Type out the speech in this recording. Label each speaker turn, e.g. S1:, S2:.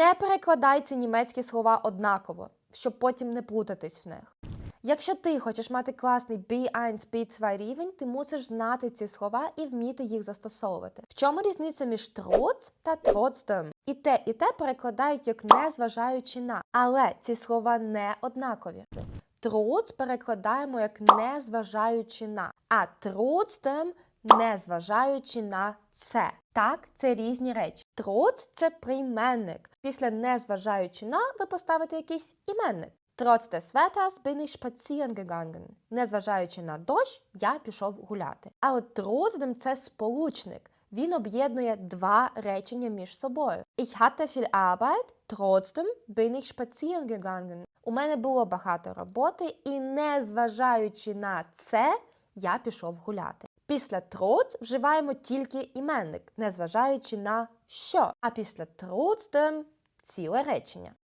S1: Не перекладай ці німецькі слова однаково, щоб потім не плутатись в них. Якщо ти хочеш мати класний B1, B2 рівень, ти мусиш знати ці слова і вміти їх застосовувати. В чому різниця між trotz та trotzdem? І те, і те перекладають як незважаючи на, але ці слова не однакові. Trotz перекладаємо як незважаючи на, а trotzdem незважаючи на це. Так, це різні речі. Trotz – це прийменник. Після незважаючи на ви поставите якийсь іменник. Trotz des Wetters bin ich spazieren gegangen. Незважаючи на дощ, я пішов гуляти. А от trotzdem – це сполучник. Він об'єднує два речення між собою. Ich hatte viel Arbeit, trotzdem bin ich spazieren gegangen. У мене було багато роботи, і незважаючи на це, я пішов гуляти. Після trotz вживаємо тільки іменник, незважаючи на що. А після trotzdem – ціле речення.